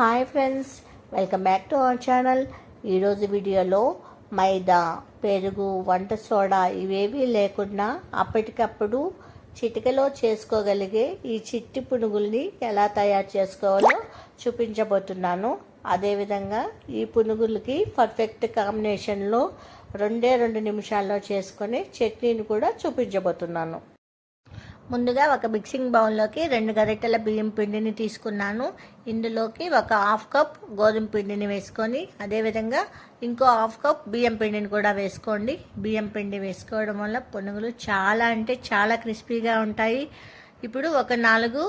Hi friends welcome back to our channel. ఈరోజు వీడియోలో మైదా పెరుగు వంట సోడా ఇవేవీ లేకుండా అప్పటికప్పుడు చిటికలో చేసుకోగలిగే ఈ చిట్టి పునుగుల్ని ఎలా తయారు చేసుకోవాలో చూపించబోతున్నాను. అదేవిధంగా ఈ పునుగులకి పర్ఫెక్ట్ కాంబినేషన్లో రెండే రెండు నిమిషాల్లో చేసుకొని చట్నీని కూడా చూపించబోతున్నాను. ముందుగా ఒక మిక్సింగ్ బౌల్లోకి రెండు గరిటెల బియ్యం పిండిని తీసుకున్నాను. ఇందులోకి ఒక హాఫ్ కప్ గోధుమ పిండిని వేసుకొని అదేవిధంగా ఇంకో హాఫ్ కప్ బియ్యం పిండిని కూడా వేసుకోండి. బియ్యం పిండి వేసుకోవడం వల్ల పునుగులు చాలా అంటే చాలా క్రిస్పీగా ఉంటాయి. ఇప్పుడు ఒక నాలుగు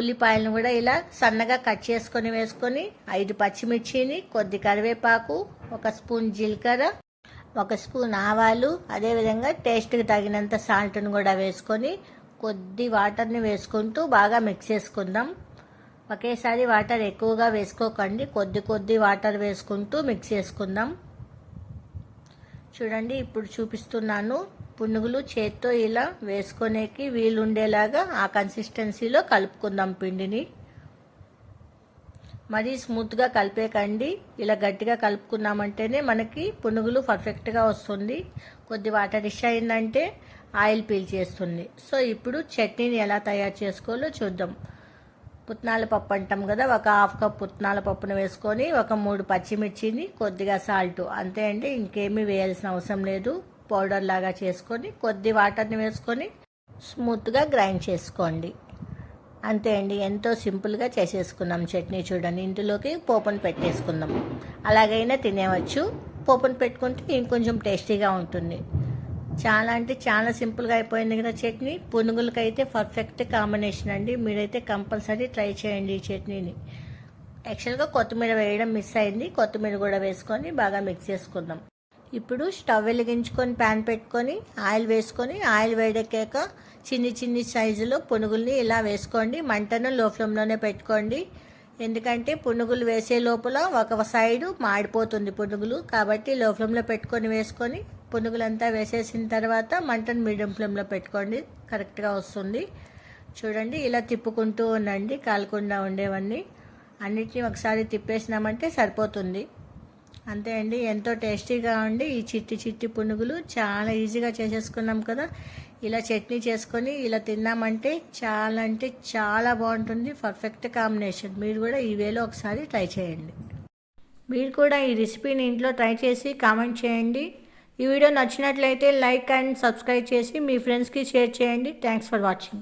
ఉల్లిపాయలను కూడా ఇలా సన్నగా కట్ చేసుకొని వేసుకొని ఐదు పచ్చిమిర్చిని కొద్ది కరివేపాకు ఒక స్పూన్ జీలకర్ర ఒక స్పూన్ ఆవాలు అదేవిధంగా టేస్ట్కి తగినంత సాల్ట్ను కూడా వేసుకొని కొద్ది వాటర్ని వేసుకుంటూ బాగా మిక్స్ చేసుకుందాం. ఒకేసారి వాటర్ ఎక్కువగా వేసుకోకండి. కొద్ది కొద్ది వాటర్ వేసుకుంటూ మిక్స్ చేసుకుందాం. చూడండి ఇప్పుడు చూపిస్తున్నాను పునుగులు చేత్తో ఇలా వేసుకునేకి వీలుండేలాగా ఆ కన్సిస్టెన్సీలో కలుపుకుందాం పిండిని. మరీ స్మూత్గా కలిపేకండి. ఇలా గట్టిగా కలుపుకున్నామంటేనే మనకి పునుగులు పర్ఫెక్ట్గా వస్తుంది. కొద్ది వాటర్ ఇష్ అయిందంటే ఆయిల్ పీల్చేస్తుంది సో ఇప్పుడు చట్నీని ఎలా తయారు చేసుకోవాలో చూద్దాం. పుట్నాల పప్పు అంటాం కదా ఒక హాఫ్ కప్ పుట్నాల పప్పును వేసుకొని ఒక మూడు పచ్చిమిర్చిని కొద్దిగా సాల్ట్ అంతే అండి ఇంకేమీ వేయాల్సిన అవసరం లేదు. పౌడర్ లాగా చేసుకొని కొద్ది వాటర్ని వేసుకొని స్మూత్గా గ్రైండ్ చేసుకోండి. అంతే అండి ఎంతో సింపుల్గా చేసేసుకున్నాం చట్నీ చూడండి. ఇందులోకి పోపును పెట్టేసుకుందాం. అలాగైనా తినేవచ్చు. పోపును పెట్టుకుంటే ఇంకొంచెం టేస్టీగా ఉంటుంది. చాలా అంటే చాలా సింపుల్గా అయిపోయింది కదా చట్నీ. పునుగులకైతే పర్ఫెక్ట్ కాంబినేషన్ అండి. మీరైతే కంపల్సరీ ట్రై చేయండి ఈ చట్నీని. యాక్చువల్గా కొత్తిమీర వేయడం మిస్ అయింది. కొత్తిమీర కూడా వేసుకొని బాగా మిక్స్ చేసుకుందాం. ఇప్పుడు స్టవ్ వెలిగించుకొని ప్యాన్ పెట్టుకొని ఆయిల్ వేసుకొని ఆయిల్ వేడెక్కాక చిన్ని చిన్ని సైజులో పునుగుల్ని ఇలా వేసుకోండి. మంటను లో ఫ్లేమ్లోనే పెట్టుకోండి. ఎందుకంటే పునుగులు వేసే లోపల ఒక సైడు మాడిపోతుంది పునుగులు. కాబట్టి లో ఫ్లేమ్లో పెట్టుకొని వేసుకొని పునుగులంతా వేసేసిన తర్వాత మంటను మీడియం ఫ్లేమ్లో పెట్టుకోండి. కరెక్ట్గా వస్తుంది. చూడండి ఇలా తిప్పుకుంటూ ఉండండి. కాలకుండా ఉండేవన్నీ. అన్నిటినీ ఒకసారి తిప్పేసినామంటే సరిపోతుంది. అంతే అండి. ఎంతో టేస్టీగా ఉండి ఈ చిట్టి చిట్టి పునుగులు చాలా ఈజీగా చేసేసుకున్నాం కదా. ఇలా చట్నీ చేసుకొని ఇలా తిన్నామంటే చాలా అంటే చాలా బాగుంటుంది. పర్ఫెక్ట్ కాంబినేషన్ మీరు కూడా ఈ వేలో ఒకసారి ట్రై చేయండి. మీరు కూడా ఈ రెసిపీని ఇంట్లో ట్రై చేసి కామెంట్ చేయండి. ఈ వీడియో నచ్చినట్లయితే లైక్ అండ్ సబ్స్క్రైబ్ చేసి మీ ఫ్రెండ్స్కి షేర్ చేయండి. Thanks for watching